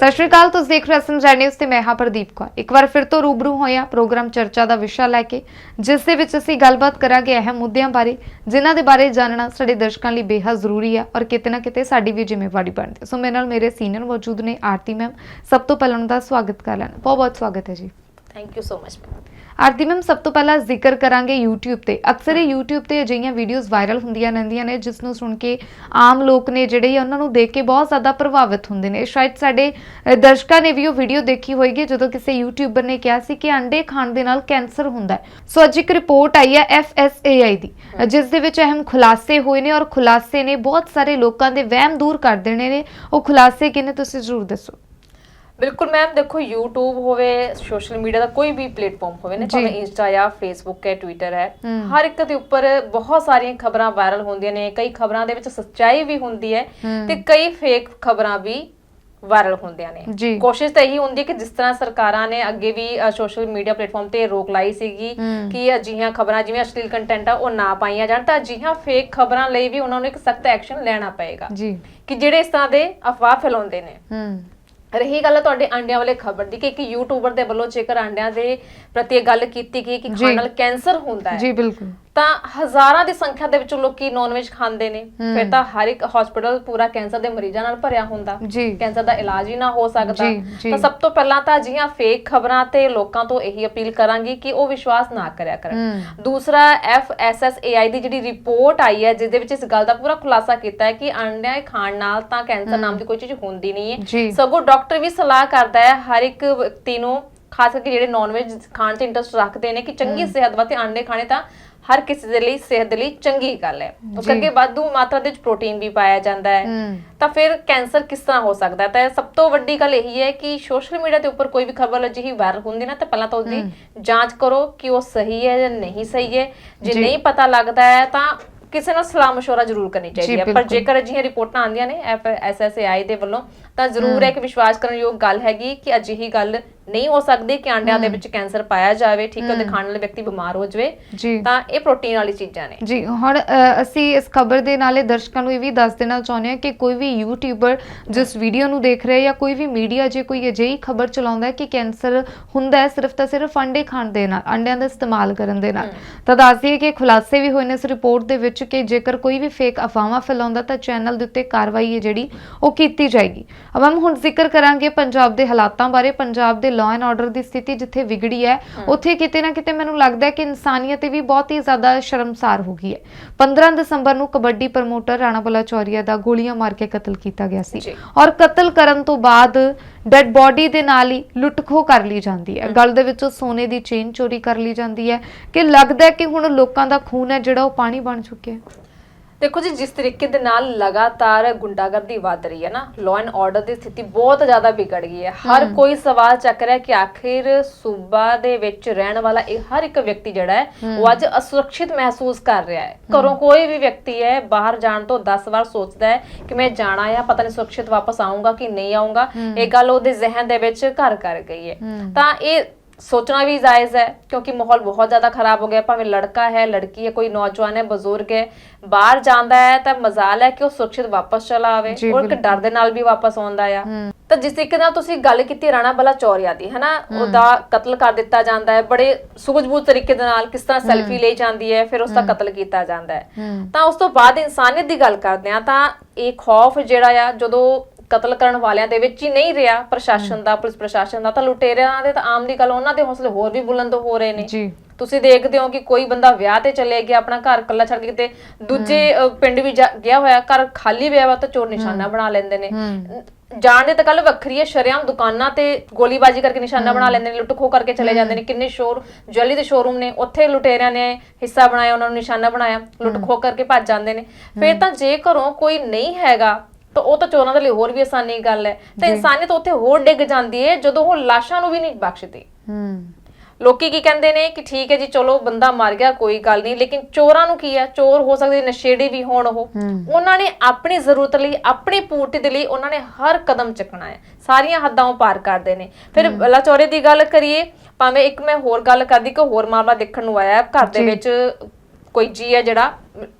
ਸਤਿ ਸ਼੍ਰੀ ਅਕਾਲ, ਤੁਸੀਂ ਦੇਖ ਰਹੇ ਹੋ ਐਸਐਮ ਨਿਊਜ਼ ਤੇ ਮੈਂ ਹਾਂ ਪ੍ਰਦੀਪ ਕੌਰ। ਇੱਕ ਵਾਰ ਫਿਰ ਤੋਂ ਰੂਬਰੂ ਹੋਇਆ ਪ੍ਰੋਗਰਾਮ ਚਰਚਾ ਦਾ ਵਿਸ਼ਾ ਲੈ ਕੇ, ਜਿਸ ਦੇ ਵਿੱਚ ਅਸੀਂ ਗੱਲਬਾਤ ਕਰਾਂਗੇ ਅਹਿਮ ਮੁੱਦਿਆਂ ਬਾਰੇ, ਜਿਨ੍ਹਾਂ ਦੇ ਬਾਰੇ ਜਾਣਨਾ ਸਾਡੇ ਦਰਸ਼ਕਾਂ ਲਈ ਬੇਹੱਦ ਜ਼ਰੂਰੀ ਹੈ ਔਰ ਕਿਤੇ ਨਾ ਕਿਤੇ ਸਾਡੀ ਵੀ ਜ਼ਿੰਮੇਵਾਰੀ ਬਣਦੀ ਹੈ ਸੋ ਮੇਰੇ ਨਾਲ ਮੇਰੇ ਸੀਨੀਅਰ ਮੌਜੂਦ ਨੇ ਆਰਤੀ ਮੈਮ। ਸਭ ਤੋਂ ਪਹਿਲਾਂ ਉਹਨਾਂ ਦਾ ਸਵਾਗਤ ਕਰ ਲੈਣਾ। ਬਹੁਤ ਬਹੁਤ ਸਵਾਗਤ ਹੈ ji. Thank you so much Aarti ma'am ਸਭ ਤੋਂ ਪਹਿਲਾਂ ਜ਼ਿਕਰ ਕਰਾਂਗੇ YouTube ਤੇ। ਅਕਸਰ ਹੀ YouTube ਤੇ ਅਜਿਹੀਆਂ ਵੀਡੀਓਜ਼ ਵਾਇਰਲ ਹੁੰਦੀਆਂ ਰਹਿੰਦੀਆਂ ਨੇ, ਜਿਸ ਨੂੰ ਸੁਣ ਕੇ ਆਮ ਲੋਕ ਨੇ ਜਿਹੜੇ ਉਹਨਾਂ ਨੂੰ ਦੇਖ ਕੇ ਬਹੁਤ ਜ਼ਿਆਦਾ ਪ੍ਰਭਾਵਿਤ ਹੁੰਦੇ ਨੇ। ਸ਼ਾਇਦ ਸਾਡੇ ਦਰਸ਼ਕਾਂ ਨੇ ਵੀ ਉਹ ਵੀਡੀਓ ਦੇਖੀ ਹੋਏਗੀ, ਜਦੋਂ ਕਿਸੇ YouTuber ਨੇ ਕਿਹਾ ਸੀ ਕਿ ਅੰਡੇ ਖਾਣ ਦੇ ਨਾਲ ਕੈਂਸਰ ਹੁੰਦਾ ਹੈ। ਸੋ ਅੱਜ ਇੱਕ ਰਿਪੋਰਟ ਆਈ ਹੈ FSAI ਦੀ, ਜਿਸ ਦੇ ਵਿੱਚ ਅਹਿਮ ਖੁਲਾਸੇ ਹੋਏ ਨੇ ਔਰ ਖੁਲਾਸੇ ਨੇ ਬਹੁਤ ਸਾਰੇ ਲੋਕਾਂ ਦੇ ਵਹਿਮ ਦੂਰ ਕਰ ਦੇਣੇ ਨੇ। ਉਹ ਖੁਲਾਸੇ ਕਿਨੇ ਤੁਸੀਂ ਜ਼ਰੂਰ ਦੱਸੋ। ਬਿਲਕੁਲ ਮੈਮ ਦੇਖੋ YouTube ਹੋਵੇ ਸੋਸ਼ਲ ਮੀਡੀਆ ਦਾ ਕੋਈ ਵੀ ਪਲੇਟਫਾਰਮ ਹੋਵੇ ਨਾ। ਭਾਵੇਂ ਇੰਸਟਾ ਜਾਂ ਫੇਸਬੁੱਕ ਹੈ ਟਵਿੱਟਰ ਹੈ। ਹਰ ਇੱਕ ਦੇ ਉੱਪਰ ਬਹੁਤ ਸਾਰੀਆਂ ਖਬਰਾਂ ਵਾਇਰਲ ਹੁੰਦੀਆਂ ਨੇ ਕਈ ਖਬਰਾਂ ਦੇ ਵਿੱਚ ਸੱਚਾਈ ਵੀ ਹੁੰਦੀ ਹੈ। ਤੇ ਕਈ ਫੇਕ ਖਬਰਾਂ ਵੀ ਵਾਇਰਲ ਹੁੰਦੀਆਂ ਨੇ। ਕੋਸ਼ਿਸ਼ ਤਾਂ ਇਹੀ ਹੁੰਦੀ ਹੈ ਕਿ ਜਿਸ ਤਰ੍ਹਾਂ ਸਰਕਾਰਾਂ ਨੇ ਅੱਗੇ ਵੀ ਸੋਸ਼ਲ ਮੀਡੀਆ ਪਲੇਟਫਾਰਮ ਤੇ ਰੋਕ ਲਾਈ ਸੀਗੀ। ਕਿ ਅਜਿਹੀਆਂ ਖਬਰਾਂ ਜਿਵੇਂ ਅਸ਼ਲੀਲ ਕੰਟੈਂਟ ਆ ਉਹ ਨਾ ਪਾਈਆਂ ਜਾਣ ਤਾਂ ਅਜਿਹੀਆਂ ਫੇਕ ਖਬਰਾਂ ਲਈ ਵੀ ਉਹਨਾਂ ਨੂੰ ਇੱਕ ਸਖਤ ਐਕਸ਼ਨ ਲੈਣਾ ਪਏਗਾ ਜੀ ਕਿ ਜਿਹੜੇ ਇਸ ਤਰ੍ਹਾਂ ਦੇ ਅਫਵਾਹ ਫੈਲਾਉਂਦੇ ਨੇ ਹੂੰ ਰਹੀ ਗੱਲ ਤੁਹਾਡੇ ਅੰਡਿਆਂ ਵਾਲੇ ਖਬਰ ਦੀ ਕਿ ਇੱਕ ਯੂਟਿਊਬਰ ਦੇ ਵੱਲੋਂ ਜੇਕਰ ਅੰਡਿਆਂ ਦੇ ਪ੍ਰਤੀ ਇਹ ਗੱਲ ਕੀਤੀ ਗਈ ਕਿ। ਖਾਣ ਨਾਲ ਕੈਂਸਰ ਹੁੰਦਾ ਹੈ ਜੀ ਬਿਲਕੁਲ ਤਾਂ ਹਜ਼ਾਰਾਂ ਦੀ ਸੰਖਿਆ ਦੇ ਵਿੱਚ ਲੋਕੀ ਨੌਨਵੈਜ ਖਾਂਦੇ ਨੇ। ਫਿਰ ਤਾਂ ਹਰ ਇੱਕ ਹਸਪੀਟਲ ਪੂਰਾ ਕੈਂਸਰ ਦੇ ਮਰੀਜ਼ਾਂ ਨਾਲ ਭਰਿਆ ਹੁੰਦਾ। ਕੈਂਸਰ ਦਾ ਇਲਾਜ ਹੀ ਨਾ ਹੋ ਸਕਦਾ। ਤਾਂ ਸਭ ਤੋਂ ਪਹਿਲਾਂ ਤਾਂ ਅਜਿਹੀਆਂ ਫੇਕ ਖਬਰਾਂ ਤੇ ਲੋਕਾਂ ਤੋਂ ਇਹੀ ਅਪੀਲ ਕਰਾਂਗੀ ਕਿ ਉਹ ਵਿਸ਼ਵਾਸ ਨਾ ਕਰਿਆ ਕਰਨ। ਦੂਸਰਾ FSSAI ਦੀ ਜਿਹੜੀ ਰਿਪੋਰਟ ਆਈ ਹੈ ਜਿਸ ਦੇ ਵਿੱਚ ਇਸ ਗੱਲ ਦਾ ਪੂਰਾ ਖੁਲਾਸਾ ਕੀਤਾ ਹੈ ਕਿ ਅੰਡਿਆਂ ਖਾਣ ਨਾਲ ਤਾਂ ਕੈਂਸਰ ਨਾਮ ਦੀ ਕੋਈ ਚੀਜ਼ ਹੁੰਦੀ ਨਹੀਂ ਹੈ। ਸਗੋਂ ਡਾਕਟਰ ਵੀ ਸਲਾਹ ਕਰਦਾ ਹੈ ਹਰ ਇੱਕ ਵਿਅਕਤੀ ਨੂੰ ਖਾਸ ਕਰਕੇ ਜਿਹੜੇ ਨਾਨ-ਵੈਜ ਖਾਣ ਤੇ ਇੰਟਰਸਟ ਰੱਖਦੇ ਨੇ ਕਿ ਚੰਗੀ ਸਿਹਤ ਵਾਸਤੇ ਆਂਡੇ ਖਾਣੇ ਤਾਂ ਹਰ ਕਿਸੇ ਦੇ ਲਈ ਸਿਹਤ ਦੇ ਲਈ ਚੰਗੀ ਗੱਲ ਹੈ। ਉਹ ਜੀ। ਕਰਕੇ ਵਾਧੂ ਮਾਤਰਾ ਦੇ ਵਿੱਚ ਪ੍ਰੋਟੀਨ ਵੀ ਪਾਇਆ ਜਾਂਦਾ ਹੈ। ਤਾਂ ਫਿਰ ਕੈਂਸਰ ਕਿਸ ਤਰ੍ਹਾਂ ਹੋ ਸਕਦਾ ਹੈ? ਤਾਂ ਸਭ ਤੋਂ ਵੱਡੀ ਗੱਲ ਇਹੀ ਹੈ ਕਿ ਸੋਸ਼ਲ ਮੀਡੀਆ ਦੇ ਉੱਪਰ ਕੋਈ ਵੀ ਖਬਰ ਅਜਿਹੀ ਵਾਇਰਲ ਹੁੰਦੀ ਨਾ ਤਾਂ ਪਹਿਲਾਂ ਤਾਂ ਉਹਦੀ ਜਾਂਚ ਕਰੋ ਕਿ ਉਹ ਸਹੀ ਹੈ ਜਾਂ ਨਹੀਂ ਸਹੀ ਹੈ। ਜੇ। ਨਹੀਂ ਪਤਾ ਲੱਗਦਾ ਹੈ ਤਾਂ ਕਿਸੇ ਨਾਲ ਸਲਾਹ ਮਸ਼ਵਰਾ ਜ਼ਰੂਰ ਕਰਨੀ ਚਾਹੀਦੀ ਹੈ। ਪਰ। ਜੇਕਰ ਅਜਿਹੀਆਂ ਰਿਪੋਰਟਾਂ ਆਉਂਦੀਆਂ ਨੇ ਐਸਐਸਏਆਈ ਦੇ ਵੱਲੋਂ ਤਾਂ ਜ਼ਰੂਰ ਹੈ। ਕਿ ਵਿਸ਼ਵਾਸ ਕਰਨ ਯੋਗ ਗੱਲ ਹੈਗੀ ਕਿ ਅਜਿਹੀ ਗੱਲ ਨਹੀਂ ਹੋ ਸਕਦੀ ਕਿ ਆਂਡਿਆਂ ਦੇ ਵਿੱਚ ਕੈਂਸਰ ਪਾਇਆ ਜਾਵੇ ਠੀਕ ਹੈ ਉਹਦੇ ਖਾਣ ਵਾਲੇ ਵਿਅਕਤੀ ਬਿਮਾਰ ਹੋ ਜਾਵੇ ਤਾਂ ਇਹ ਪ੍ਰੋਟੀਨ ਵਾਲੀ ਚੀਜ਼ਾਂ ਨੇ। ਜੀ ਹੁਣ ਅਸੀਂ ਇਸ ਖਬਰ ਦੇ ਨਾਲੇ ਦਰਸ਼ਕਾਂ ਨੂੰ ਇਹ ਵੀ ਦੱਸ ਦੇਣਾ ਚਾਹੁੰਦੇ ਹਾਂ ਕਿ ਕੋਈ ਵੀ ਯੂਟਿਊਬਰ ਜਿਸ ਵੀਡੀਓ ਨੂੰ ਦੇਖ ਰਿਹਾ ਜਾਂ ਕੋਈ ਵੀ ਮੀਡੀਆ ਜੇ ਕੋਈ ਅਜਿਹੀ ਖਬਰ ਚਲਾਉਂਦਾ ਹੈ ਕਿ ਕੈਂਸਰ ਹੁੰਦਾ ਹੈ ਸਿਰਫ ਤਾਂ ਸਿਰਫ ਅੰਡੇ ਖਾਣ ਦੇ ਨਾਲ ਅੰਡਿਆਂ ਦਾ ਇਸਤੇਮਾਲ ਕਰਨ ਦੇ ਨਾਲ। ਤਾਂ ਦੱਸ ਦਈਏ ਕਿ ਖੁਲਾਸੇ ਵੀ ਹੋਏ ਨੇ ਇਸ ਰਿਪੋਰਟ ਦੇ ਵਿੱਚ ਕਿ ਜੇਕਰ ਕੋਈ ਵੀ ਫੇਕ ਅਫਵਾਹਾਂ ਫੈਲਾਉਂਦਾ ਤਾਂ ਚੈਨਲ ਦੇ ਉੱਤੇ ਕਾਰਵਾਈ ਹੈ ਜਿਹੜੀ ਉਹ ਕੀਤੀ ਜਾਏਗੀ। ਅਬ ਹਮ ਹੁਣ ਜ਼ਿਕਰ ਕਰਾਂਗੇ ਪੰਜਾਬ ਦੇ ਹਾਲਾਤਾਂ ਬਾਰੇ ਪੰਜਾਬ ਦੇ ਲਾਅ ਐਂਡ ਆਰਡਰ ਦੀ ਸਥਿਤੀ ਜਿੱਥੇ ਵਿਗੜੀ ਹੈ ਉੱਥੇ ਕਿਤੇ ਨਾ ਕਿਤੇ ਮੈਨੂੰ ਲੱਗਦਾ ਹੈ ਕਿ ਇਨਸਾਨੀਅਤ ਵੀ ਬਹੁਤ ਹੀ ਜ਼ਿਆਦਾ ਸ਼ਰਮਸਾਰ ਹੋ ਗਈ ਹੈ। 15 ਦਸੰਬਰ ਨੂੰ ਕਬੱਡੀ ਪ੍ਰਮੋਟਰ ਰਾਣਾ ਬਲਾਚੌਰੀਆ ਦਾ ਗੋਲੀਆਂ ਮਾਰ ਕੇ ਕਤਲ ਕੀਤਾ ਗਿਆ ਸੀ। ਔਰ ਕਤਲ ਕਰਨ ਤੋਂ ਬਾਅਦ ਡੈੱਡ ਬੋਡੀ ਦੇ ਨਾਲ ਹੀ ਲੁੱਟਖੋ ਕਰ ਲਈ ਜਾਂਦੀ ਹੈ। ਗਲ ਦੇ ਵਿੱਚੋਂ ਸੋਨੇ ਦੀ ਚੇਨ ਚੋਰੀ ਕਰ ਲਈ ਜਾਂਦੀ ਹੈ ਕਿ ਲੱਗਦਾ ਹੈ ਕਿ ਹੁਣ ਲੋਕਾਂ ਦਾ ਖੂਨ ਹੈ ਜਿਹੜਾ ਉਹ ਪਾਣੀ ਬਣ ਚੁੱਕਿਆ ਹੈ। ਦੇਖੋ ਜੀ ਜਿਸ ਤਰੀਕੇ ਦੇ ਨਾਲ ਲਗਾਤਾਰ ਗੁੰਡਾਗਰਦੀ ਵੱਧ ਰਹੀ ਹੈ ਨਾ ਲਾਅ ਐਂਡ ਆਰਡਰ ਦੀ ਸਥਿਤੀ ਬਹੁਤ ਜ਼ਿਆਦਾ ਵਿਗੜ ਗਈ ਹੈ। ਹਰ ਕੋਈ ਸਵਾਲ ਚੱਕ ਰਿਹਾ ਕਿ ਆਖਿਰ ਸੂਬਾ ਦੇ ਵਿੱਚ ਰਹਿਣ ਵਾਲਾ ਇਹ ਹਰ ਇੱਕ ਵਿਅਕਤੀ ਜਿਹੜਾ ਹੈ ਉਹ ਅੱਜ ਅਸੁਰੱਖਿਅਤ ਮਹਿਸੂਸ ਕਰ ਰਿਹਾ ਹੈ। ਘਰੋਂ ਕੋਈ ਵੀ ਵਿਅਕਤੀ ਹੈ ਬਾਹਰ ਜਾਣ ਤੋਂ 10 ਵਾਰ ਸੋਚਦਾ ਹੈ ਕਿ ਮੈਂ ਜਾਣਾ ਹੈ ਪਤਾ ਨਹੀਂ ਸੁਰੱਖਿਅਤ ਵਾਪਸ ਆਉਂਗਾ ਕਿ ਨਹੀਂ ਆਉਂਗਾ ਇਹ ਗੱਲ ਉਹਦੇ ਜ਼ਿਹਨ ਦੇ ਵਿੱਚ ਘਰ ਕਰ ਗਈ ਹੈ। ਤਾਂ ਇਹ ਸੋਚਣਾ ਵੀ ਜਾਇਜ਼ ਹੈ ਕਿਉਂਕਿ ਮਾਹੌਲ ਬਹੁਤ ਜ਼ਿਆਦਾ ਖਰਾਬ ਹੋ ਗਿਆ। ਭਾਵੇਂ ਲੜਕਾ ਹੈ ਲੜਕੀ ਹੈ ਕੋਈ ਨੌਜਵਾਨ ਹੈ ਬਜ਼ੁਰਗ ਹੈ ਬਾਹਰ ਜਾਂਦਾ ਹੈ ਤਾਂ ਮਜ਼ਾਲ ਹੈ ਕਿ ਉਹ ਸੁਰੱਖਿਅਤ ਵਾਪਸ ਚਲਾ ਆਵੇ। ਜੀ, ਔਰ ਇੱਕ ਡਰ ਦੇ ਨਾਲ ਵੀ ਵਾਪਸ ਆਉਂਦਾ ਆ। ਤਾਂ ਜਿਸ ਤਰੀਕੇ ਨਾਲ ਤੁਸੀਂ ਗੱਲ ਕੀਤੀ ਰਾਣਾ ਬਲਾ ਚੌਰੀਆ ਦੀ ਹਨਾ? ਉਹਦਾ ਕਤਲ ਕਰ ਦਿੱਤਾ ਜਾਂਦਾ ਹੈ। ਬੜੇ ਸੂਝ-ਬੂਝ ਤਰੀਕੇ ਦੇ ਨਾਲ ਕਿਸ ਤਰ੍ਹਾਂ ਸੈਲਫੀ ਲਈ ਜਾਂਦੀ ਹੈ ਫਿਰ ਉਸ ਦਾ ਕਤਲ ਕੀਤਾ ਜਾਂਦਾ ਹੈ। ਤਾਂ ਉਸ ਤੋਂ ਬਾਅਦ ਇਨਸਾਨੀਅਤ ਦੀ ਗੱਲ ਕਰਦੇ ਆ ਤਾਂ ਇਹ ਖੌਫ ਜਿਹੜਾ ਆ ਜਦੋਂ ਕਤਲ ਕਰਨ ਵਾਲਿਆਂ ਦੇ ਵਿੱਚ ਹੀ ਨਹੀਂ ਰਿਹਾ ਪ੍ਰਸ਼ਾਸਨ ਦਾ ਪੁਲਿਸ ਪ੍ਰਸ਼ਾਸਨ ਦਾ ਤਾਂ ਲੁਟੇਰਿਆਂ ਦੇ ਤਾਂ ਆਮ ਦੀ ਗੱਲ ਉਹਨਾਂ ਦੇ ਹੌਸਲੇ ਹੋਰ ਵੀ ਬੁਲੰਦ ਹੋ ਰਹੇ ਨੇ। ਜੀ। ਤੁਸੀਂ ਦੇਖਦੇ ਹੋ ਕਿ ਕੋਈ ਬੰਦਾ ਵਿਆਹ ਤੇ ਚਲੇ ਗਿਆ ਆਪਣਾ ਘਰ ਇਕੱਲਾ ਛੱਡ ਕੇ ਕਿਤੇ ਦੂਜੇ ਪਿੰਡ ਵੀ ਗਿਆ ਹੋਇਆ ਘਰ ਖਾਲੀ ਪਿਆ ਵਾ ਤਾਂ ਚੋਰ ਨਿਸ਼ਾਨਾ ਬਣਾ ਲੈਂਦੇ ਨੇ। ਜਾਣ ਦੇ ਤਾਂ ਗੱਲ ਵੱਖਰੀ ਹੈ ਸ਼ਰਿਆਮ ਦੁਕਾਨਾਂ ਤੇ ਗੋਲੀਬਾਜ਼ੀ ਕਰਕੇ ਨਿਸ਼ਾਨਾ ਬਣਾ ਲੈਂਦੇ ਨੇ ਲੁੱਟ ਖੋ ਕਰਕੇ ਚਲੇ ਜਾਂਦੇ ਨੇ। ਕਿੰਨੇ ਸ਼ੋਰ ਜਵੈਲਰੀ ਦੇ ਸ਼ੋਰੂਮ ਨੇ ਉੱਥੇ ਲੁਟੇਰਿਆਂ ਨੇ ਹਿੱਸਾ ਬਣਾਇਆ ਉਹਨਾਂ ਨੂੰ ਨਿਸ਼ਾਨਾ ਬਣਾਇਆ ਲੁੱਟ ਖੋ ਕਰਕੇ ਭੱਜ ਜਾਂਦੇ ਨੇ। ਫਿਰ ਤਾਂ ਜੇ ਘਰੋਂ ਕੋਈ ਨਹੀਂ ਹੈਗਾ ਤਾਂ ਉਹ ਤਾਂ ਚੋਰਾਂ ਦੇ ਲਈ ਹੋਰ ਵੀ ਆਸਾਨੀ ਗੱਲ ਹੈ। ਤਾਂ ਇਨਸਾਨੀਅਤ ਉੱਥੇ ਹੋਰ ਡਿੱਗ ਜਾਂਦੀ ਹੈ ਜਦੋਂ ਉਹ ਲਾਸ਼ਾਂ ਨੂੰ ਵੀ ਨਹੀਂ ਬਖਸ਼ਦੇ। ਹਮ ਲੋਕੀ ਕੀ ਕਹਿੰਦੇ ਨੇ ਕਿ ਠੀਕ ਹੈ ਜੀ ਚਲੋ ਬੰਦਾ ਮਰ ਗਿਆ ਕੋਈ ਗੱਲ ਨਹੀਂ ਲੇਕਿਨ ਚੋਰਾਂ ਨੂੰ ਕੀ ਹੈ? ਚੋਰ ਹੋ ਸਕਦੇ ਨਸ਼ੇੜੀ ਵੀ ਹੋਣ ਉਹ। ਉਹਨਾਂ ਨੇ ਆਪਣੀ ਜ਼ਰੂਰਤ ਲਈ ਆਪਣੀ ਪੂਰਤੀ ਦੇ ਲਈ ਉਹਨਾਂ ਨੇ ਹਰ ਕਦਮ ਚੱਕਣਾ ਹੈ। ਸਾਰੀਆਂ ਹੱਦਾਂ ਉਹ ਪਾਰ ਕਰਦੇ ਨੇ। ਫਿਰ ਲਾਚੌਰੇ ਦੀ ਗੱਲ ਕਰੀਏ ਭਾਵੇਂ ਇੱਕ ਮੈਂ ਹੋਰ ਗੱਲ ਕਰਦੀ ਕਿ ਹੋਰ ਮਾਮਲਾ ਦੇਖਣ ਨੂੰ ਆਇਆ ਹੈ। ਘਰ ਦੇ। ਵਿੱਚ ਕੋਈ ਜੀ ਹੈ ਜਿਹੜਾ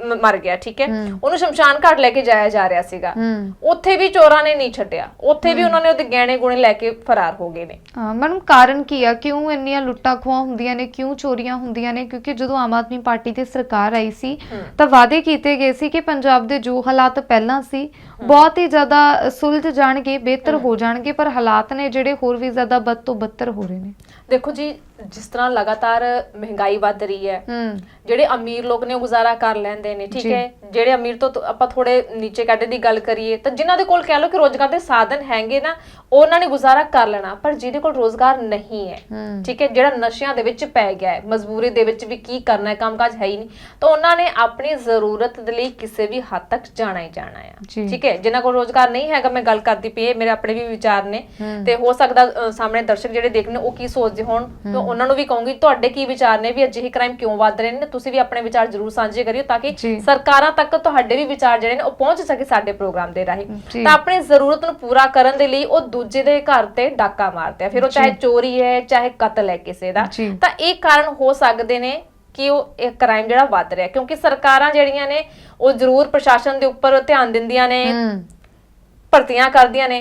ਮ- ਮਰ ਗਿਆ ਠੀਕ ਹੈ। ਉਹਨੂੰ ਸ਼ਮਸ਼ਾਨ ਘਾਟ ਲੈ ਕੇ ਜਾਇਆ ਜਾ ਰਿਹਾ ਸੀਗਾ। ਹੂੰ। ਉੱਥੇ ਵੀ ਚੋਰਾਂ ਨੇ ਨਹੀਂ ਛੱਡਿਆ। ਉੱਥੇ ਵੀ ਉਹਨਾਂ ਨੇ ਉਹਦੇ ਗਹਿਣੇ ਗੁਣੇ ਲੈ ਕੇ ਫਰਾਰ ਹੋ ਗਏ ਨੇ। ਮੈਡਮ ਕਾਰਨ ਕੀ ਆ? ਕਿਉਂ ਇੰਨੀਆਂ ਲੁੱਟਾਂ ਖੋਹਾਂ ਹੁੰਦੀਆਂ ਨੇ? ਕਿਉਂ ਚੋਰੀਆਂ ਹੁੰਦੀਆਂ ਨੇ? ਕਿਉਂਕਿ ਜਦੋਂ ਆਮ ਆਦਮੀ ਪਾਰਟੀ ਦੀ ਸਰਕਾਰ ਆਈ ਸੀ ਹਮ। ਤਾਂ ਵਾਅਦੇ ਕੀਤੇ ਗਏ ਸੀ ਕਿ ਪੰਜਾਬ ਦੇ ਜੋ ਹਾਲਾਤ ਪਹਿਲਾਂ ਸੀ ਬਹੁਤ ਹੀ ਜ਼ਿਆਦਾ ਸੁਲਝ ਜਾਣਗੇ ਬਿਹਤਰ ਹੋ। ਜਾਣਗੇ ਪਰ ਹਾਲਾਤ ਨੇ ਜਿਹੜੇ ਹੋਰ ਵੀ ਜ਼ਿਆਦਾ ਬਦ ਤੋਂ ਬੱਤਰ ਹੋ ਰਹੇ ਨੇ। ਦੇਖੋ ਜੀ ਜਿਸ ਤਰ੍ਹਾਂ ਲਗਾਤਾਰ ਮਹਿੰਗਾਈ ਵੱਧ ਰਹੀ ਹੈ ਜਿਹੜੇ ਅਮੀਰ ਲੋਕ ਨੇ ਉਹ ਗੁਜ਼ਾਰਾ ਕਰ ਲੈਂਦੇ ਨੇ ਠੀਕ। ਹੈ ਜਿਹੜੇ ਅਮੀਰ ਤੋਂ ਆਪਾਂ ਥੋੜੇ ਨੀਚੇ ਕੱਢੇ ਦੀ ਗੱਲ ਕਰੀਏ ਤਾਂ ਜਿਨ੍ਹਾਂ ਦੇ ਕੋਲ ਕਹਿ ਲਓ ਕਿ ਰੋਜ਼ਗਾਰ ਦੇ ਸਾਧਨ ਹੈਗੇ ਨਾ ਉਹਨਾਂ ਨੇ ਗੁਜ਼ਾਰਾ ਕਰ ਲੈਣਾ ਪਰ ਜਿਹਦੇ ਕੋਲ ਰੋਜ਼ਗਾਰ ਨਹੀਂ ਹੈ ਠੀਕ ਹੈ ਜਿਹੜਾ ਨਸ਼ਿਆਂ ਦੇ ਵਿੱਚ ਪੈ ਗਿਆ ਹੈ ਮਜਬੂਰੀ ਦੇ ਵਿੱਚ ਵੀ ਕੀ ਕਰਨਾ ਹੈ ਕੰਮਕਾਜ ਹੈ ਹੀ ਨਹੀਂ ਤਾਂ ਉਹਨਾਂ ਨੇ ਆਪਣੀ ਜ਼ਰੂਰਤ ਦੇ ਲਈ ਕਿਸੇ ਵੀ ਹੱਦ ਤੱਕ ਜਾਣਾ ਹੀ ਜਾਣਾ ਹੈ ਜੀ। ਠੀਕ ਹੈ ਜਿਨ੍ਹਾਂ ਕੋਲ ਰੋਜ਼ਗਾਰ ਨਹੀਂ ਹੈਗਾ ਮੈਂ ਗੱਲ ਕਰਦੀ ਪਈ ਮੇਰੇ ਆਪਣੇ ਵੀ ਵਿਚਾਰ ਨੇ। ਤੇ ਹੋ ਸਕਦਾ ਸਾਹਮਣੇ ਦਰਸ਼ਕ ਜਿਹੜੇ ਦੇਖਣੇ ਉਹ ਕੀ ਸੋਚਦੇ ਹੋਣ ਤਾਂ ਉਹਨਾਂ ਨੂੰ ਵੀ ਕਹੂੰਗੀ ਤੁਹਾਡੇ ਕੀ ਵਿਚਾਰ ਨੇ ਵੀ ਅਜਿਹੇ ਕ੍ਰਾਈਮ ਕਿਉਂ ਵੱਧ ਰਹੇ ਨੇ? ਤੁਸੀਂ ਵੀ ਆਪਣੇ ਵਿਚਾਰ ਜ਼ਰੂਰ ਸਾਂਝੇ ਕਰਿਓ ਤਾਂ ਕਿ। ਸਰਕਾਰਾਂ ਤੱਕ ਤੁਹਾਡੇ ਵੀ ਵਿਚਾਰ ਜਿਹੜੇ ਨੇ ਉਹ ਪਹੁੰਚ ਸਕੇ ਸਾਡੇ ਪ੍ਰੋਗਰਾਮ ਦੇ ਰਾਹੀਂ। ਤਾਂ ਆਪਣੀ ਜ਼ਰੂਰਤ ਨੂੰ ਪੂਰਾ ਕਰਨ ਦੇ ਲਈ ਉਹ ਦੂਜੇ ਦੇ ਘਰ ਤੇ ਡਾਕਾ ਮਾਰਦੇ ਆ। ਫਿਰ ਉਹ ਚਾਹੇ ਚੋਰੀ ਹੈ ਚਾਹੇ ਕਤਲ ਹੈ ਕਿਸੇ ਦਾ। ਤਾਂ ਇਹ ਕਾਰਨ ਹੋ ਸਕਦੇ ਨੇ ਕਿ ਉਹ ਇਹ ਕ੍ਰਾਈਮ ਜਿਹੜਾ ਵੱਧ ਰਿਹਾ ਕਿਉਂਕਿ ਸਰਕਾਰਾਂ ਜਿਹੜੀਆਂ ਨੇ ਉਹ ਜ਼ਰੂਰ ਪ੍ਰਸ਼ਾਸਨ ਦੇ ਉੱਪਰ ਧਿਆਨ ਦਿੰਦੀਆਂ ਨੇ। ਭਰਤੀਆਂ ਕਰਦੀਆਂ ਨੇ।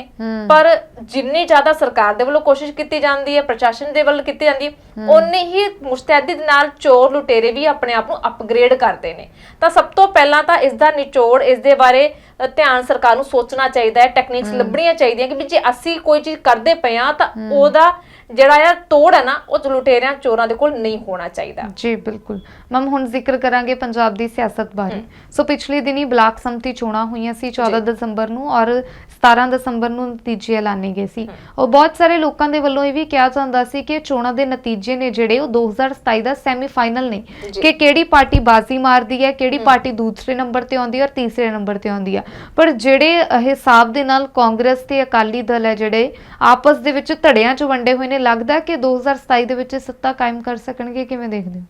ਪਰ ਜਿੰਨੀ ਜ਼ਿਆਦਾ ਸਰਕਾਰ ਦੇ ਵੱਲੋਂ ਕੋਸ਼ਿਸ਼ ਕੀਤੀ ਜਾਂਦੀ ਹੈ ਪ੍ਰਸ਼ਾਸਨ ਦੇ ਵੱਲੋਂ ਕੀਤੀ ਜਾਂਦੀ ਹੈ ਹੀ। ਮੁਸਤੈਦੀ ਦੇ ਨਾਲ ਚੋਰ ਲੁਟੇਰੇ ਵੀ ਆਪਣੇ ਆਪ ਨੂੰ ਅਪਗ੍ਰੇਡ ਕਰਦੇ ਨੇ। ਤਾਂ ਸਭ ਤੋਂ ਪਹਿਲਾਂ ਤਾਂ ਇਸ ਦਾ ਨਿਚੋੜ ਇਸ ਦੇ ਬਾਰੇ ਧਿਆਨ ਸਰਕਾਰ ਨੂੰ ਸੋਚਣਾ ਚਾਹੀਦਾ ਹੈ ਟੈਕਨੀਕਸ ਲੱਭਣੀਆਂ ਚਾਹੀਦੀਆਂ ਕਿ ਵੀ ਜੇ ਅਸੀਂ ਕੋਈ ਚੀਜ਼ ਕਰਦੇ ਪਏ ਆ ਤਾਂ ਉਹਦਾ ਜਿਹੜਾ ਆ ਤੋੜ ਹੈ ਨਾ ਉਹ ਲੁਟੇਰਿਆਂ ਚੋਰਾਂ ਦੇ ਕੋਲ ਨਹੀਂ ਹੋਣਾ ਚਾਹੀਦਾ। ਜੀ ਬਿਲਕੁਲ। ਮੈਮ ਹੁਣ ਜ਼ਿਕਰ ਕਰਾਂਗੇ ਪੰਜਾਬ ਦੀ ਸਿਆਸਤ ਬਾਰੇ। ਸੋ ਪਿਛਲੇ ਦਿਨੀ ਬਲਾਕ ਸੰਮਤੀ ਚੋਣਾਂ ਹੋਈਆਂ ਸੀ 14 ਦਸੰਬਰ ਨੂੰ ਔਰ 17 ਦਸੰਬਰ ਨੂੰ ਨਤੀਜੇ ਐਲਾਨੇ ਗਏ ਸੀ। ਔਰ ਬਹੁਤ ਸਾਰੇ ਲੋਕਾਂ ਦੇ ਵੱਲੋਂ ਇਹ ਵੀ ਕਿਹਾ ਜਾਂਦਾ ਸੀ ਕਿ ਚੋਣਾਂ ਦੇ ਨਤੀਜੇ ਨੇ ਜਿਹੜੇ ਉਹ 2027 ਦਾ ਸੈਮੀਫਾਈਨਲ ਨੇ। ਕਿ ਕਿਹੜੀ ਪਾਰਟੀ ਬਾਜ਼ੀ ਮਾਰਦੀ ਹੈ ਕਿਹੜੀ ਪਾਰਟੀ ਦੂਸਰੇ ਨੰਬਰ ਤੇ ਆਉਂਦੀ ਹੈ ਔਰ ਤੀਸਰੇ ਨੰਬਰ ਤੇ ਆਉਂਦੀ ਹੈ। ਪਰ ਜਿਹੜੇ ਹਿਸਾਬ ਦੇ ਨਾਲ ਕਾਂਗਰਸ ਤੇ ਅਕਾਲੀ ਦਲ ਹੈ ਜਿਹੜੇ ਆਪਸ ਦੇ ਵਿੱਚ ਧੜਿਆਂ 'ਚ ਵੰਡੇ ਹੋਏ ਨੇ ਲੱਗਦਾ ਕਿ 2027 ਦੇ ਵਿੱਚ ਸੱਤਾ ਕਾਇਮ ਕਰ ਸਕਣਗੇ ਕਿਵੇਂ ਦੇਖਦੇ ਹੋ?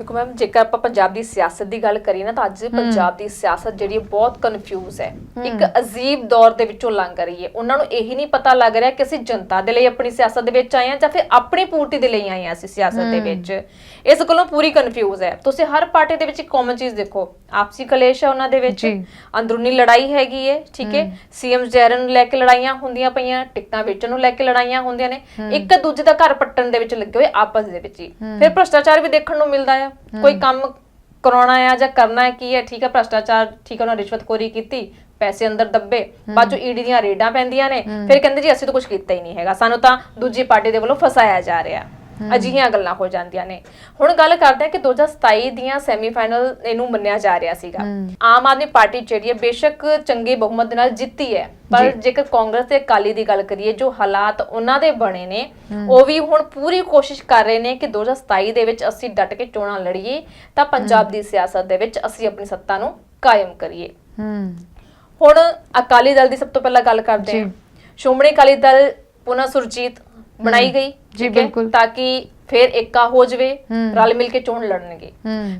ਦੇਖੋ ਮੈਮ ਜੇਕਰ ਆਪਾਂ ਪੰਜਾਬ ਦੀ ਸਿਆਸਤ ਦੀ ਗੱਲ ਕਰੀਏ ਨਾ ਤਾਂ ਅੱਜ ਪੰਜਾਬ ਦੀ ਸਿਆਸਤ ਜਿਹੜੀ ਹੈ ਬਹੁਤ ਕਨਫਿਊਜ਼ ਹੈ। ਇੱਕ ਅਜੀਬ ਦੌਰ ਦੇ ਵਿੱਚੋਂ ਲੰਘ ਰਹੀ ਹੈ। ਉਹਨਾਂ ਨੂੰ ਇਹੀ ਨਹੀਂ ਪਤਾ ਲੱਗ ਰਿਹਾ ਕਿ ਅਸੀਂ ਜਨਤਾ ਦੇ ਲਈ ਆਪਣੀ ਸਿਆਸਤ ਦੇ ਵਿੱਚ ਆਏ ਹਾਂ ਜਾਂ ਫਿਰ ਆਪਣੀ ਪੂਰਤੀ ਦੇ ਲਈ ਆਏ ਹਾਂ ਅਸੀਂ ਸਿਆਸਤ ਦੇ ਵਿੱਚ। ਇਸ ਗੱਲੋਂ ਪੂਰੀ ਕਨਫਿਊਜ਼ ਹੈ। ਤੁਸੀਂ ਹਰ ਪਾਰਟੀ ਦੇ ਵਿੱਚ ਇੱਕ ਕਾਮਨ ਚੀਜ਼ ਦੇਖੋ। ਆਪਸੀ ਕਲੇਸ਼ ਹੈ ਉਹਨਾਂ ਦੇ ਵਿੱਚ। ਅੰਦਰੂਨੀ ਲੜਾਈ ਹੈਗੀ ਹੈ ਠੀਕ ਹੈ। ਸੀਐਮ ਜ਼ਹਿਰਨ ਨੂੰ ਲੈ ਕੇ ਲੜਾਈਆਂ ਹੁੰਦੀਆਂ ਪਈਆਂ ਟਿਕਟਾਂ ਵੇਚਣ ਨੂੰ ਲੈ ਕੇ ਲੜਾਈਆਂ ਹੁੰਦੀਆਂ ਨੇ। ਇੱਕ ਦੂਜੇ ਦਾ ਘਰ ਪੱਟਣ ਦੇ ਵਿੱਚ ਲੱਗੇ ਹੋਏ ਆਪਸ ਦੇ ਵਿੱਚ ਹੀ। ਫਿਰ ਭ੍ਰਸ਼ਟਾਚਾਰ ਵੀ ਦੇਖਣ ਨੂੰ ਮਿਲਦਾ ਆ। ਕੋਈ ਕੰਮ ਕਰਾਉਣਾ ਆ ਜਾਂ ਕਰਨਾ ਹੈ ਕੀ ਹੈ ਠੀਕ ਹੈ ਭ੍ਰਸ਼ਟਾਚਾਰ ਠੀਕ ਹੈ ਉਹਨਾਂ ਰਿਸ਼ਵਤਖੋਰੀ ਕੀਤੀ ਪੈਸੇ ਅੰਦਰ ਦੱਬੇ ਬਾਅਦ ਚੋਂ ਈਡੀ ਦੀਆਂ ਰੇਡਾਂ ਪੈਂਦੀਆਂ ਨੇ ਫਿਰ ਕਹਿੰਦੇ ਜੀ ਅਸੀਂ ਤਾਂ ਕੁਝ ਕੀਤਾ ਹੀ ਨਹੀਂ ਹੈਗਾ ਸਾਨੂੰ ਤਾਂ ਦੂਜੀ ਪਾਰਟੀ ਦੇ ਵੱਲੋਂ ਫਸਾਇਆ ਜਾ ਰਿਹਾ। ਅਜਿਹੀਆਂ ਗੱਲਾਂ ਹੋ ਜਾਂਦੀਆਂ ਨੇ। ਹੁਣ ਗੱਲ ਕਰਦੇ ਹਾਂ ਕਿ 2027 ਦੀਆਂ ਸੈਮੀਫਾਈਨਲ ਇਹਨੂੰ ਮੰਨਿਆ ਜਾ ਰਿਹਾ ਸੀਗਾ। ਆਮ ਆਦਮੀ ਪਾਰਟੀ ਜਿਹੜੀ ਹੈ ਬੇਸ਼ੱਕ ਚੰਗੇ ਬਹੁਮਤ ਦੇ ਨਾਲ ਜਿੱਤੀ ਹੈ। ਪਰ ਜੇਕਰ ਕਾਂਗਰਸ ਤੇ ਅਕਾਲੀ ਦੀ ਗੱਲ ਕਰੀਏ ਜੋ ਹਾਲਾਤ ਉਹਨਾਂ ਦੇ ਬਣੇ ਨੇ ਉਹ ਵੀ ਹੁਣ ਪੂਰੀ ਕੋਸ਼ਿਸ਼ ਕਰ ਰਹੇ ਨੇ ਕਿ 2027 ਦੇ ਵਿੱਚ ਅਸੀਂ ਡਟ ਕੇ ਚੋਣਾਂ ਲੜੀਏ ਤਾਂ ਪੰਜਾਬ ਦੀ ਸਿਆਸਤ ਦੇ ਵਿੱਚ ਅਸੀਂ ਆਪਣੀ ਸੱਤਾ ਨੂੰ ਕਾਇਮ ਕਰੀਏ। ਹੁਣ ਅਕਾਲੀ ਦਲ ਦੀ ਸਭ ਤੋਂ ਪਹਿਲਾਂ ਗੱਲ ਕਰਦੇ। ਹਾਂ। ਸ਼੍ਰੋਮਣੀ ਅਕਾਲੀ ਦਲ ਪੁਨः ਸੁਰਜੀਤ ਬਣਾਈ ਗਈ ਜੀ? ਬਿਲਕੁਲ। ਤਾਂ ਕਿ ਫਿਰ ਏਕਾ ਹੋ ਜਵੇ। ਰਲ ਮਿਲ ਕੇ ਚੋਣ ਲੜਨਗੇ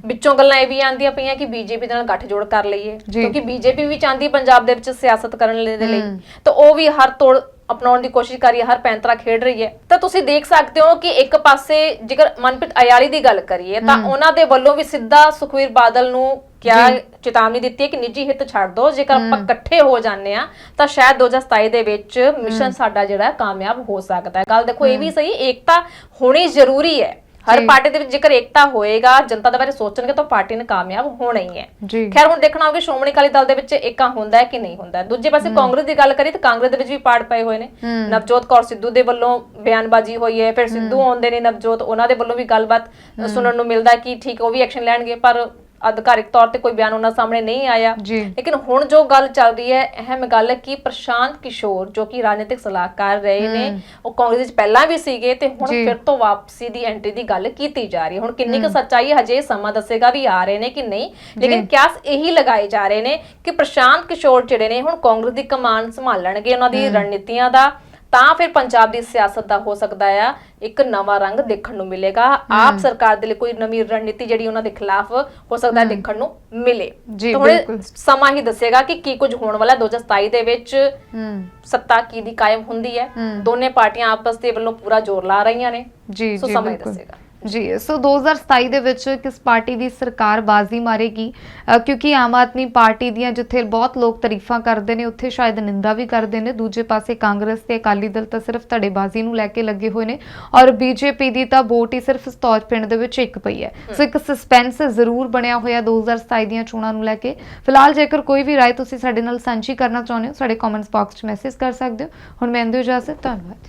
ਵਿੱਚੋਂ ਗੱਲਾਂ ਇਹ ਵੀ ਆਉਂਦੀਆਂ ਪਈਆਂ ਕਿ ਬੀਜੇਪੀ ਨਾਲ ਗੱਠਜੋੜ ਕਰ ਲਈਏ। ਕਿਉਂਕਿ ਬੀਜੇਪੀ ਵੀ ਚਾਹੁੰਦੀ ਪੰਜਾਬ ਦੇ ਵਿੱਚ ਸਿਆਸਤ ਕਰਨ ਲਈ ਦੇ ਲਈ। ਤਾਂ ਉਹ ਵੀ ਹਰ ਤੋੜ ਅਪਣਾਉਣ ਦੀ ਕੋਸ਼ਿਸ਼ ਕਰ ਰਹੀ ਹੈ ਹਰ ਪੈਂਤਰਾ ਖੇਡ ਰਹੀ ਹੈ ਤਾਂ ਤੁਸੀਂ ਦੇਖ ਸਕਦੇ ਹੋ ਕਿ ਇੱਕ ਪਾਸੇ ਜੇਕਰ ਮਨਪ੍ਰੀਤ ਅਯਾਲੀ ਦੀ ਗੱਲ ਕਰੀਏ ਤਾਂ ਉਹਨਾਂ ਦੇ ਵੱਲੋਂ ਵੀ ਸਿੱਧਾ ਸੁਖਵੀਰ ਬਾਦਲ ਨੂੰ ਕਿਹਾ ਚੇਤਾਵਨੀ ਦਿੱਤੀ ਹੈ ਕਿ ਨਿੱਜੀ ਹਿੱਤ ਛੱਡ ਦਿਓ ਜੇਕਰ ਆਪਾਂ ਇਕੱਠੇ ਹੋ ਜਾਂਦੇ ਆ ਤਾਂ ਸ਼ਾਇਦ 2027 ਦੇ ਵਿੱਚ ਮਿਸ਼ਨ ਸਾਡਾ ਜਿਹੜਾ ਕਾਮਯਾਬ ਹੋ ਸਕਦਾ ਹੈ। ਗੱਲ ਦੇਖੋ ਇਹ ਵੀ ਸਹੀ ਏਕਤਾ ਹੋਣੀ ਜ਼ਰੂਰੀ ਹੈ। ਹਰ। ਪਾਰਟੀ ਦੇ ਵਿੱਚ ਜੇਕਰ ਏਕਤਾ ਹੋਏਗਾ ਜਨਤਾ ਦੇ ਬਾਰੇ ਸੋਚਣਗੇ ਤਾਂ ਪਾਰਟੀ ਨੇ ਕਾਮਯਾਬ ਹੋਣਾ ਹੀ ਹੈ। ਖੈਰ ਹੁਣ ਦੇਖਣਾ ਹੋਵੇ ਸ਼੍ਰੋਮਣੀ ਅਕਾਲੀ ਦਲ ਦੇ ਵਿੱਚ ਏਕਾ ਹੁੰਦਾ ਹੈ ਕਿ ਨਹੀਂ ਹੁੰਦਾ। ਦੂਜੇ ਪਾਸੇ ਕਾਂਗਰਸ ਦੀ ਗੱਲ ਕਰੀਏ ਤਾਂ ਕਾਂਗਰਸ ਦੇ ਵਿੱਚ ਵੀ ਪਾੜ ਪਏ ਹੋਏ ਨੇ। ਨਵਜੋਤ ਕੌਰ ਸਿੱਧੂ ਦੇ ਵੱਲੋਂ ਬਿਆਨਬਾਜ਼ੀ ਹੋਈ ਹੈ ਫਿਰ ਸਿੱਧੂ ਆਉਂਦੇ ਨੇ ਨਵਜੋਤ ਉਹਨਾਂ ਦੇ ਵੱਲੋਂ ਵੀ ਗੱਲਬਾਤ ਸੁਣਨ ਨੂੰ ਮਿਲਦਾ ਕਿ ਠੀਕ ਉਹ ਵੀ ਐਕਸ਼ਨ ਲੈਣਗੇ ਪਰ ਅਧਿਕਾਰਿਕ ਤੌਰ ਤੇ ਕੋਈ ਬਿਆਨ ਉਹਨਾਂ ਸਾਹਮਣੇ ਨਹੀਂ ਆਇਆ। ਜੀ। ਲੇਕਿਨ ਹੁਣ ਜੋ ਗੱਲ ਚੱਲ ਰਹੀ ਹੈ ਅਹਿਮ ਗੱਲ ਹੈ ਕਿ ਪ੍ਰਸ਼ਾਂਤ ਕਿਸ਼ੋਰ ਜੋ ਕਿ ਰਾਜਨੀਤਿਕ ਸਲਾਹਕਾਰ ਰਹੇ ਨੇ ਉਹ ਕਾਂਗਰਸ ਵਿੱਚ ਪਹਿਲਾਂ ਵੀ ਸੀਗੇ ਤੇ ਹੁਣ ਜੀ। ਫਿਰ ਤੋਂ ਵਾਪਸੀ ਦੀ ਐਂਟਰੀ ਦੀ ਗੱਲ ਕੀਤੀ ਜਾ ਰਹੀ ਹੈ। ਹੁਣ ਕਿੰਨੀ ਕੁ ਸੱਚਾਈ ਹੈ ਹਜੇ ਸਮਾਂ ਦੱਸੇਗਾ ਵੀ ਆ ਰਹੇ ਨੇ ਕਿ ਨਹੀਂ। ਲੇਕਿਨ ਕਿਆਸ ਇਹੀ ਲਗਾਏ ਜਾ ਰਹੇ ਨੇ ਕਿ ਪ੍ਰਸ਼ਾਂਤ ਕਿਸ਼ੋਰ ਜਿਹੜੇ ਨੇ ਹੁਣ ਕਾਂਗਰਸ ਦੀ ਕਮਾਨ ਸੰਭਾਲਣਗੇ ਉਹਨਾਂ ਦੀ ਰਣਨੀਤੀਆਂ ਦਾ ਤਾਂ ਫਿਰ ਪੰਜਾਬ ਦੀ ਸਿਆਸਤ ਦਾ ਹੋ ਸਕਦਾ ਆ ਇੱਕ ਨਵਾਂ ਰੰਗ ਦੇਖਣ ਨੂੰ ਮਿਲੇਗਾ। ਆਪ ਸਰਕਾਰ ਦੇ ਲਈ ਕੋਈ ਨਵੀਂ ਰਣਨੀਤੀ ਜਿਹੜੀ ਉਹਨਾਂ ਦੇ ਖਿਲਾਫ ਹੋ ਸਕਦਾ ਦੇਖਣ ਨੂੰ ਮਿਲੇ। ਜੀ, ਬਿਲਕੁਲ। ਸਮਾਂ ਹੀ ਦੱਸੇਗਾ ਕਿ ਕੀ ਕੁਝ ਹੋਣ ਵਾਲਾ ਹੈ 2027 ਦੇ ਵਿੱਚ ਸੱਤਾ ਕਿਹਦੀ ਕਾਇਮ ਹੁੰਦੀ ਹੈ। ਦੋਨੇ ਪਾਰਟੀਆਂ ਆਪਸ ਦੇ ਵੱਲੋਂ ਪੂਰਾ ਜ਼ੋਰ ਲਾ ਰਹੀਆਂ ਨੇ। ਜੀ ਸੋ ਜੀ ਸਮਾਂ ਹੀ ਦੱਸੇਗਾ। ਜੀ ਸੋ 2027 ਦੇ ਵਿੱਚ ਕਿਸ ਪਾਰਟੀ ਦੀ ਸਰਕਾਰ ਬਾਜ਼ੀ ਮਾਰੇਗੀ? ਕਿਉਂਕਿ ਆਮ ਆਦਮੀ ਪਾਰਟੀ ਦੀਆਂ ਜਿੱਥੇ ਬਹੁਤ ਲੋਕ ਤਾਰੀਫਾਂ ਕਰਦੇ ਨੇ ਉੱਥੇ ਸ਼ਾਇਦ ਨਿੰਦਾ ਵੀ ਕਰਦੇ ਨੇ। ਦੂਜੇ ਪਾਸੇ ਕਾਂਗਰਸ ਤੇ ਅਕਾਲੀ ਦਲ ਤਾਂ ਸਿਰਫ ਧੜੇਬਾਜ਼ੀ ਨੂੰ ਲੈ ਕੇ ਲੱਗੇ ਹੋਏ ਨੇ ਔਰ ਬੀਜੇਪੀ ਦੀ ਤਾਂ ਵੋਟ ਹੀ ਸਿਰਫ ਸਤੌਜ ਪਿੰਡ ਦੇ ਵਿੱਚ ਇੱਕ ਪਈ ਹੈ। ਸੋ ਇੱਕ ਸਸਪੈਂਸ ਜ਼ਰੂਰ ਬਣਿਆ ਹੋਇਆ 2027 ਦੀਆਂ ਚੋਣਾਂ ਨੂੰ ਲੈ ਕੇ। ਫਿਲਹਾਲ ਜੇਕਰ ਕੋਈ ਵੀ ਰਾਏ ਤੁਸੀਂ ਸਾਡੇ ਨਾਲ ਸਾਂਝੀ ਕਰਨਾ ਚਾਹੁੰਦੇ ਹੋ ਸਾਡੇ ਕਮੈਂਟਸ ਬਾਕਸ 'ਚ ਮੈਸੇਜ ਕਰ ਸਕਦੇ ਹੋ। ਹੁਣ ਮੈਂ ਇੰਦੂ ਇਜਾਜ਼ਤ ਧੰਨਵਾਦ।